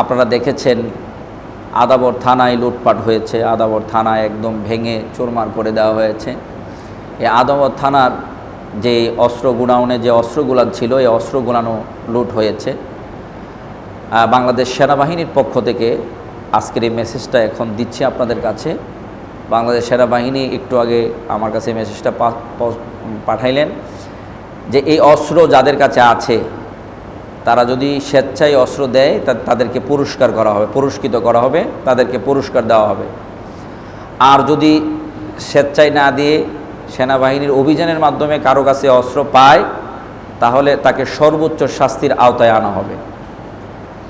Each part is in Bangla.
আপনারা দেখেছেন আদাবর থানায় লুটপাট হয়েছে, আদাবর থানায় একদম ভেঙে চুরমার করে দেওয়া হয়েছে। এই আদাবর থানার যে অস্ত্র গুণাউনে যে অস্ত্রগুলান ছিল, এই অস্ত্রগুলানো লুট হয়েছে। বাংলাদেশ সেনাবাহিনীর পক্ষ থেকে আজকের এই মেসেজটা এখন দিচ্ছি আপনাদের কাছে। বাংলাদেশ সেনাবাহিনী একটু আগে আমার কাছে মেসেজটা পাঠাইলেন যে এই অস্ত্র যাদের কাছে আছে তারা যদি স্বেচ্ছায় অস্ত্র দেয় তাদেরকে পুরস্কার করা হবে, পুরস্কৃত করা হবে, তাদেরকে পুরস্কার দেওয়া হবে। আর যদি স্বেচ্ছায় না দিয়ে সেনাবাহিনীর অভিযানের মাধ্যমে কারও কাছে অস্ত্র পায়, তাহলে তাকে সর্বোচ্চ শাস্তির আওতায় আনা হবে।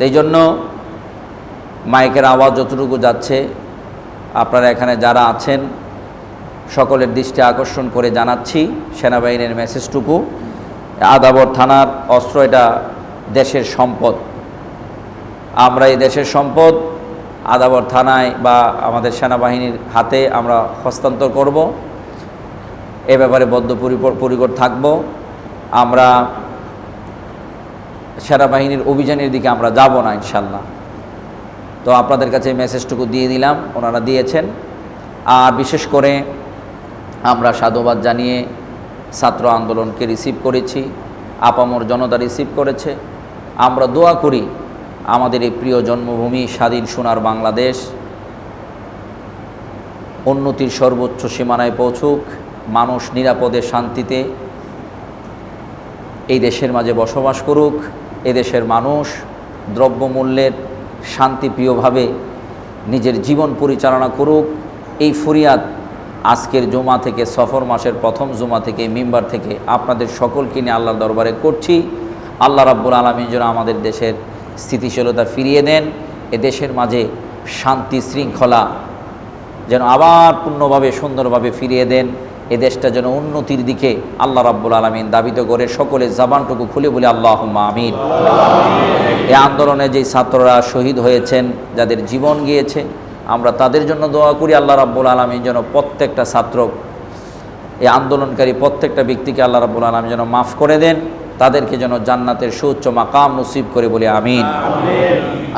এই জন্য মাইকের আওয়াজ যতটুকু যাচ্ছে, আপনারা এখানে যারা আছেন, সকলের দৃষ্টি আকর্ষণ করে জানাচ্ছি সেনাবাহিনীর মেসেজটুকু আদাবর থানার অস্ত্র এটা দেশের সম্পদ। আমরা এই দেশের সম্পদ আদাবর থানায় বা আমাদের সেনাবাহিনীর হাতে আমরা হস্তান্তর করব। এ ব্যাপারে বদ্ধ পরিকর থাকব। আমরা সেনাবাহিনীর অভিযানের দিকে আমরা যাব না, ইনশাল্লাহ। তো আপনাদের কাছে মেসেজটুকু দিয়ে দিলাম, ওনারা দিয়েছেন। আর বিশেষ করে আমরা সাধুবাদ জানিয়ে ছাত্র আন্দোলনকে রিসিভ করেছি, আপামর জনতা রিসিভ করেছে। আমরা দোয়া করি আমাদের এই প্রিয় জন্মভূমি স্বাধীন সোনার বাংলাদেশ উন্নতির সর্বোচ্চ সীমানায় পৌঁছুক, মানুষ নিরাপদে শান্তিতে এই দেশের মাঝে বসবাস করুক, এদেশের মানুষ দ্রব্যমূল্যের শান্তিপ্রিয়ভাবে নিজের জীবন পরিচালনা করুক। এই ফরিয়াদ আজকের জুমা থেকে, সফর মাসের প্রথম জুমা থেকে, মিম্বার থেকে আপনাদের সকলকে নিয়ে আল্লাহর দরবারে করছি। আল্লাহ রাব্বুল আলমী যেন আমাদের দেশের স্থিতিশীলতা ফিরিয়ে দেন, এ দেশের মাঝে শান্তি শৃঙ্খলা যেন আবার পূর্ণভাবে, সুন্দরভাবে ফিরিয়ে দেন, এ দেশটা যেন উন্নতির দিকে আল্লাহ রাব্বুল আলমিন দাবিত করে, সকলে জাবানটুকু খুলে বলে আল্লাহ আমিন। এই আন্দোলনে যেই ছাত্ররা শহীদ হয়েছেন, যাদের জীবন গিয়েছে, আমরা তাদের জন্য দোয়া করি, আল্লাহ রাব্বুল আলমিন যেন প্রত্যেকটা ছাত্র এই আন্দোলনকারী প্রত্যেকটা ব্যক্তিকে আল্লাহ রাব্বুল আলমিন যেন মাফ করে দেন। তাদেরকে যেন জান্নাতের সুউচ্চ মাকাম নসিব করে বলে আমিন।